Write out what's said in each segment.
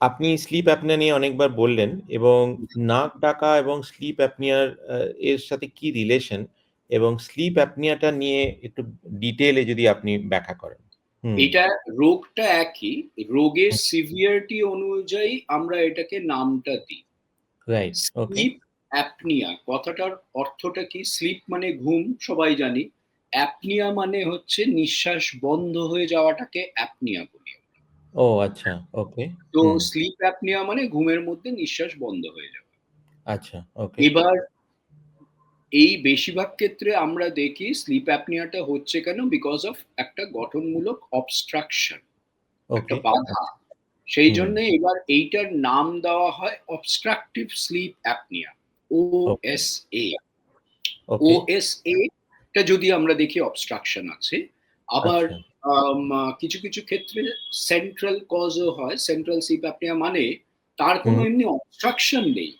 আপনি slip apnea নিয়ে অনেকবার বললেন এবং নাক ডাকা এবং স্লিপ অ্যাপনিয়ার এর সাথে কি রিলেশন এবং স্লিপ অ্যাপনিয়াটা নিয়ে একটু ডিটেইলে যদি আপনি ব্যাখ্যা করেন? এটা রোগটা একই। রোগের। সিভিয়ারিটি অনুযায়ী আমরা এটাকে নামটা দিই। রাইট। স্লিপ অ্যাপনিয়া কথাটার অর্থটা কি? স্লিপ মানে ঘুম সবাই জানি। অ্যাপনিয়া মানে হচ্ছে নিঃশ্বাস বন্ধ হয়ে যাওয়াটাকে অ্যাপনিয়া বলি। ও আচ্ছা, ওকে। তো হুম। স্লিপ অ্যাপনিয়া মানে ঘুমের মধ্যে নিঃশ্বাস বন্ধ হয়ে যাওয়া। আচ্ছা, ওকে। এবার এই বেশিরভাগ ক্ষেত্রে আমরা দেখি স্লিপ অ্যাপনিয়াটা হচ্ছে কেন? বিকজ অফ একটা গঠনমূলক অবস্ট্রাকশন একটা ওকে, বাধা। আচ্ছা। হুম। সেইজন্যে এবার এইটার নাম দেওয়া হয় obstructive sleep apnea ওকে। OSA। ওকে। OSA টা যদি আমরা দেখি অবস্ট্রাকশন আছে। আবার আচ্ছা। কিছু, কিছু ক্ষেত্রে সেন্ট্রাল কজ ও হয়। সেন্ট্রাল স্লিপ অ্যাপনিয়া মানে তার কোনো এমনি অবস্ট্রাকশন নেই।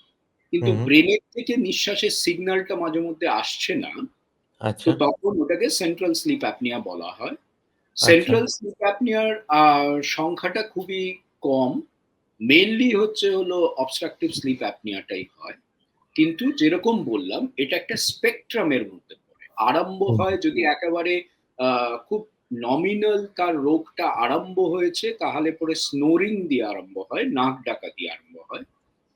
কিন্তু। ব্রেনের থেকে নিঃশ্বাসের সিগন্যালটা মাঝে মধ্যে আসছে না। তো আচ্ছা। তখন ওটাকে সেন্ট্রাল স্লিপ অ্যাপনিয়া বলা হয়। সেন্ট্রাল স্লিপ অ্যাপনিয়ার সংখ্যাটা খুবই কম। মেইনলি হচ্ছে হলো অবস্ট্রাকটিভ স্লিপ অ্যাপনিয়াটাই হয়। কিন্তু যেরকম বললাম এটা একটা স্পেকট্রাম এর মধ্যে পড়ে। আরম্ভ হয় যদি একেবারে খুব নমিনাল তার রোগটা আরম্ভ হয়েছে তাহলে পরে স্নোরিং দিয়ে আরম্ভ হয়, নাক ডাকা দিয়ে আরম্ভ হয়।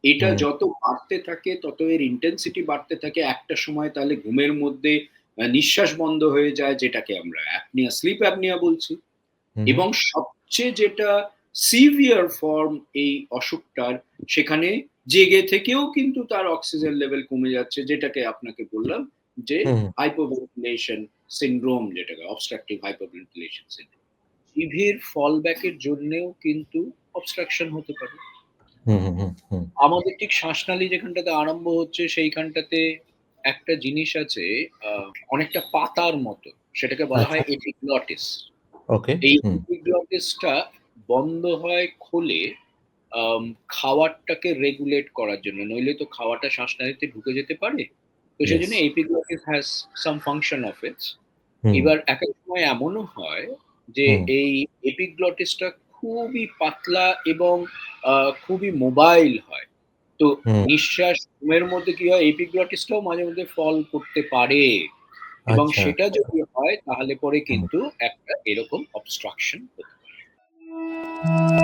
এটা যত বাড়তে থাকে তত এর ইনটেনসিটি বাড়তে থাকে। একটা সময় তাহলে ঘুমের মধ্যে নিঃশ্বাস বন্ধ হয়ে যায় যেটাকে আমরা অ্যাপনিয়া, স্লিপ অ্যাপনিয়া বলছি। এবং সবচেয়ে যেটা সিভিয়ার ফর্ম এই অসুখটার সেখানে জেগে থেকেও কিন্তু তার অক্সিজেন লেভেল কমে যাচ্ছে যেটাকে আপনাকে বললাম যে হুম, syndrome যেটাকে obstructive hypoventilation syndrome। জিভের ফলব্যাক এর জন্যেও কিন্তু অবস্ট্রাকশন হতে পারে। আমাদের ঠিক শ্বাসনালী যেখানটাতে আরম্ভ হচ্ছে সেইখানটাতে একটা জিনিস আছে অনেকটা পাতার মতো। সেটাকে বলা হয় আচ্ছা। epiglottis। ওকে, এই epiglottis বন্ধ হয় খোলে খাওয়ারটাকে রেগুলেট করার জন্য। নইলে তো খাওয়াটা শ্বাসনালীতে ঢুকে যেতে পারে। তো ইয়েস। সেজন্য epiglottis has some function of its এবার এক সময় এমনও হয় যে এই epiglottis টা খুবই পাতলা এবং খুবই মোবাইল হয়। তো নিঃশ্বাস ঘুমের মধ্যে কি হয় epiglottis টাও মাঝে মধ্যে ফল করতে পারে। এবং আচ্ছা। সেটা যদি হয় তাহলে পরে কিন্তু একটা এরকম অবস্ট্রাকশন হতে পারে।